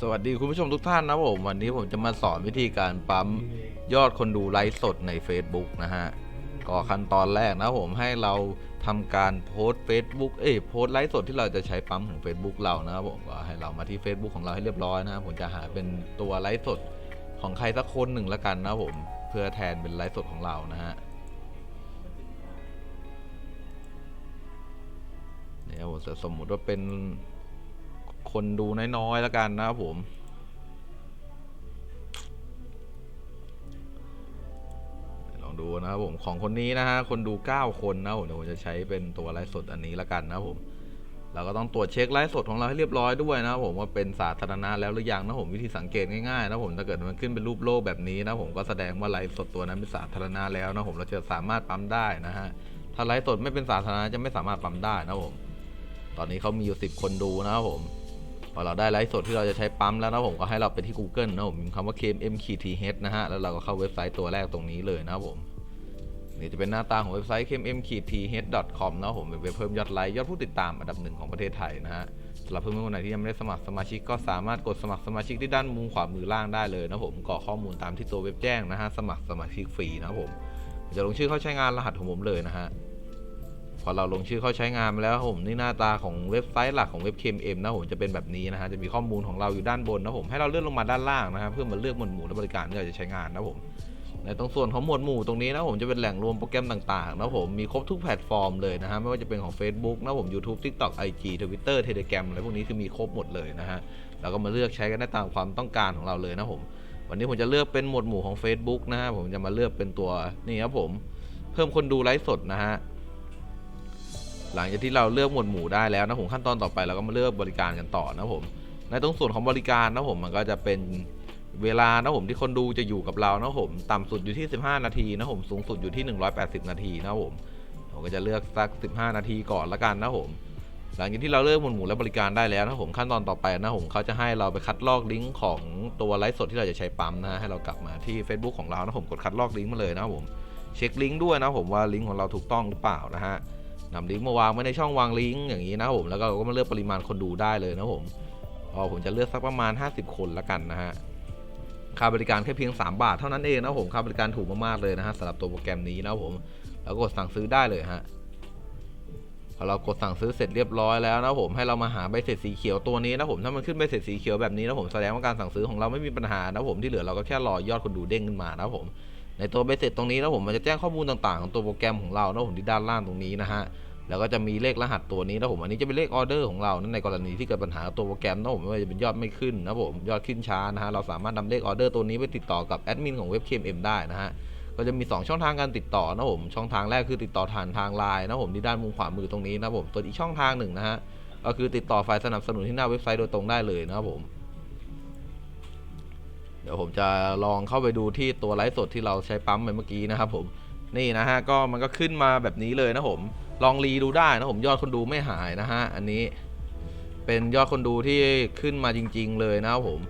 สวัสดีคุณผู้ชมทุกท่านนะผม วันนี้ผมจะมาสอนวิธีการปั๊มยอดคนดูไลฟ์สดใน Facebook นะฮะก็ขั้นตอนแรกนะผมให้เราทำการโพสต์ Facebook เอ้ยโพสต์ไลฟ์สดที่เราจะใช้ปั๊มของ Facebook เรานะครับผมก็ให้เรามาที่ Facebook ของเราให้เรียบร้อยนะครับผมจะหาเป็นตัวไลฟ์สดของใครสักคนหนึ่งละกันนะครับผมเพื่อแทนเป็นไลฟ์สดของเรานะฮะเนี่ยผมจะสมมุติว่าเป็น คนดูน้อยๆแล้วกันนะครับผม ลองดูนะครับผมของคนนี้นะฮะคนดู 9 คนนะผมเดี๋ยวผมจะใช้เป็นตัวไลฟ์สดอันนี้แล้วกันนะครับผมเราก็ต้องตรวจเช็คไลฟ์สดของเราให้เรียบร้อยด้วยนะครับผมว่าเป็นสาธารณะแล้วหรือยังนะผมวิธีสังเกตง่ายๆนะผมถ้าเกิดมันขึ้นเป็นรูปโลกแบบนี้นะผมก็แสดงว่าไลฟ์สดตัวนั้นเป็นสาธารณะแล้วนะผมเราจะสามารถปั๊มได้นะฮะถ้าไลฟ์สดไม่เป็นสาธารณะจะไม่สามารถปั๊มได้นะผมตอนนี้เขามีอยู่ 10 คนดูนะครับผม พอเราได้ไลฟ์สดที่เราจะใช้ปั๊มแล้วนะผมก็ให้เราไปที่ Google นะผมมพ์คำว่า KMM th นะฮะ แล้วเราก็เข้าเว็บไซต์ตัวแรกตรงนี้เลยนะผมนี่จะเป็นหน้าตาของเว็บไซต์ kmm th com นะครับผมเป็นเว็บเพิ่มยอดไลค์ยอดผู้ติดตามอันดับหนึ่งของประเทศไทยนะฮะสำหรับเพื่อนๆคนไหนที่ยังไม่ได้สมัครสมาชิกก็สามารถกดสมัครสมาชิกที่ด้านมุมขวามือล่างได้เลยนะผมกรอกข้อมูลตามที่ตัวเว็บแจ้งนะฮะสมัครสมาชิกฟรีนะผมจะลงชื่อเข้าใช้งานรหัสของผมเลยนะฮะ พอเราลงชื่อเข้าใช้งานมาแล้วผมนี่หน้าตาของเว็บไซต์หลักของเว็บ KMM นะผมจะเป็นแบบนี้นะฮะจะมีข้อมูลของเราอยู่ด้านบนนะผมให้เราเลื่อนลงมาด้านล่างนะครับเพื่อมาเลือกหมวดหมู่และบริการที่เราจะใช้งานนะผมในตรงส่วนของหมวดหมู่ตรงนี้นะผมจะเป็นแหล่งรวมโปรแกรมต่างๆนะผมมีครบทุกแพลตฟอร์มเลยนะฮะไม่ว่าจะเป็นของ Facebook นะผม YouTube TikTok IG Twitter Telegram อะไรพวกนี้คือมีครบหมดเลยนะฮะเราก็มาเลือกใช้กันได้ตามความต้องการของเราเลยนะผม วันนี้ผมจะเลือกเป็นหมวดหมู่ของ Facebook นะฮะผมจะมาเลือกเป็นตัวนี่ครับผม เพิ่มคนดูไลฟ์สดนะฮะ หลังจากที่เราเลือกหมวดหมู่ได้แล้วนะผมขั้นตอนต่อไปเราก็มาเลือกบริการกันต่อนะผม ในตรงส่วนของบริการนะผมมันก็จะเป็นเวลานะผมที่คนดูจะอยู่กับเรานะผมต่ำสุดอยู่ที่ 15 นาทีนะผมสูงสุดอยู่ที่ 180 นาทีนะผมผมก็จะเลือกสัก 15 นาทีก่อนละกันนะผมหลังจากที่เราเลือกหมวดหมู่และบริการได้แล้วนะผมขั้นตอนต่อไปนะผมเขาจะให้เราไปคัดลอกลิงก์ของตัวไลฟ์สดที่เราจะใช้ปั๊มนะให้เรากลับมาที่ Facebook ของเรานะผมกดคัดลอกลิงก์มาเลยนะผมเช็คลิงก์ด้วยนะผมว่าลิงก์ของเราถูกต้องหรือเปล่านะฮะ นำลิงก์มาวางไว้ในช่องวางลิงก์อย่างนี้นะผมแล้วก็เราก็มาเลือกปริมาณคนดูได้เลยนะผมอ๋อผมจะเลือกสักประมาณ 50 คนละกันนะฮะค่าบริการแค่เพียง 3 บาทเท่านั้นเองนะผมค่าบริการถูกมากๆเลยนะฮะสำหรับตัวโปรแกรมนี้นะผมแล้วกดสั่งซื้อได้เลยฮะพอเรากดสั่งซื้อเสร็จเรียบร้อยแล้วนะผมให้เรามาหาใบเสร็จสีเขียวตัวนี้นะผมถ้ามันขึ้นใบเสร็จสีเขียวแบบนี้นะผมแสดงว่าการสั่งซื้อของเราไม่มีปัญหานะผมที่เหลือเราก็แค่รอยอดคนดูเด้งขึ้นมานะผม ในตัวใบเสร็จตรงนี้นะผมมันจะแจ้งข้อมูลต่างๆของตัวโปรแกรมของเรานะผมที่ด้านล่างตรงนี้นะฮะแล้วก็จะมีเลขรหัสตัวนี้นะผมอันนี้จะเป็นเลขออเดอร์ของเรานั่นในกรณีที่เกิดปัญหาตัวโปรแกรมนะผมไม่ว่าจะเป็นยอดไม่ขึ้นนะผมยอดขึ้นช้านะฮะเราสามารถนำเลขออเดอร์ตัวนี้ไปติดต่อกับแอดมินของเว็บ KMM ได้นะฮะก็จะมี 2 ช่องทางการติดต่อนะผมช่องทางแรกคือติดต่อผ่านทางไลน์นะผมที่ด้านมุมขวามือตรงนี้นะผมส่วนอีกช่องทางหนึ่งนะฮะก็คือติดต่อฝ่ายสนับสนุนที่หน้าเว็บไซต์โดยตรงได้เลยนะครับผม เดี๋ยวผมจะลองเข้าไปดูที่ตัวไลฟ์สดที่เราใช้ปั๊มไปเมื่อกี้นะครับผมนี่นะฮะก็มันก็ขึ้นมาแบบนี้เลยนะผม ลองรีดูได้นะผมยอดคนดูไม่หายนะฮะอันนี้เป็นยอดคนดูที่ขึ้นมาจริง ๆ เลยนะครับผม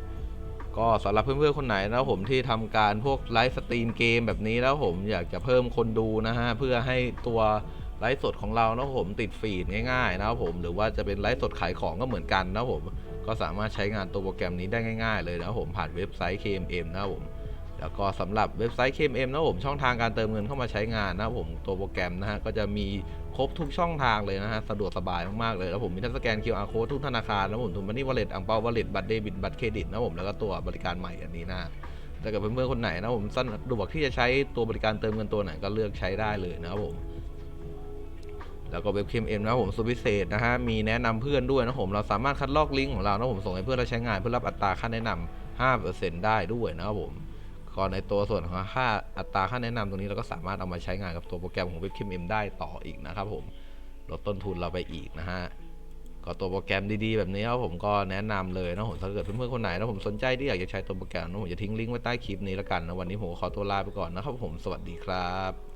ก็สำหรับเพื่อนๆคนไหนนะครับผมที่ทำการพวกไลฟ์สตรีมเกมแบบนี้แล้วผมอยากจะเพิ่มคนดูนะฮะเพื่อให้ตัว ไลฟ์สดของเรานะผมติดฟีดง่ายๆนะครับผมหรือว่าจะเป็นไลฟ์สดขายของก็เหมือนกันนะครับผมก็สามารถใช้งานตัวโปรแกรมนี้ได้ง่ายๆเลยนะครับผมผ่านเว็บไซต์ KMM นะครับผมแล้วก็สำหรับเว็บไซต์ KMM นะผมช่องทางการเติมเงินเข้ามาใช้งานนะครับผมตัวโปรแกรมนะฮะก็จะมีครบทุกช่องทางเลยนะฮะสะดวกสบายมากๆเลยแล้วผมมีทั้งสแกน QR code ทุกธนาคารนะผมทุนมันนี่วอลเล็ตอังเปาวอลเล็ตบัตรเดบิตบัตรเครดิตนะผมแล้วก็ตัวบริการใหม่อันนี้นะถ้าเกิดเพื่อนๆคนไหนนะผมสะดวกที่จะใช้ตัวบริการเติมเงินตัวไหนก็เลือกใช้ได้เลยนะครับผม แล้วก็เว็บ KMM นะครับผมสุดพิเศษนะฮะมีแนะนำเพื่อนด้วยนะผมเราสามารถคัดลอกลิงก์ของเรานะผมส่งให้เพื่อนเราใช้งานเพื่อรับอัตราค่าแนะนำ5%ได้ด้วยนะครับผมก็ในตัวส่วนของค่าอัตราค่าแนะนำตรงนี้เราก็สามารถเอามาใช้งานกับตัวโปรแกรมของเว็บ KMM ได้ต่ออีกนะครับผมลดต้นทุนเราไปอีกนะฮะก็ตัวโปรแกรมดีๆแบบนี้ครับผมก็แนะนำเลยนะผมถ้าเกิดเพื่อนๆคนไหนนะผมสนใจที่อยากจะใช้ตัวโปรแกรมนะผมจะทิ้งลิงก์ไว้ใต้คลิปนี้แล้วกันนะวันนี้ผมขอตัวลาไปก่อนนะครับผมสวัสดีครับ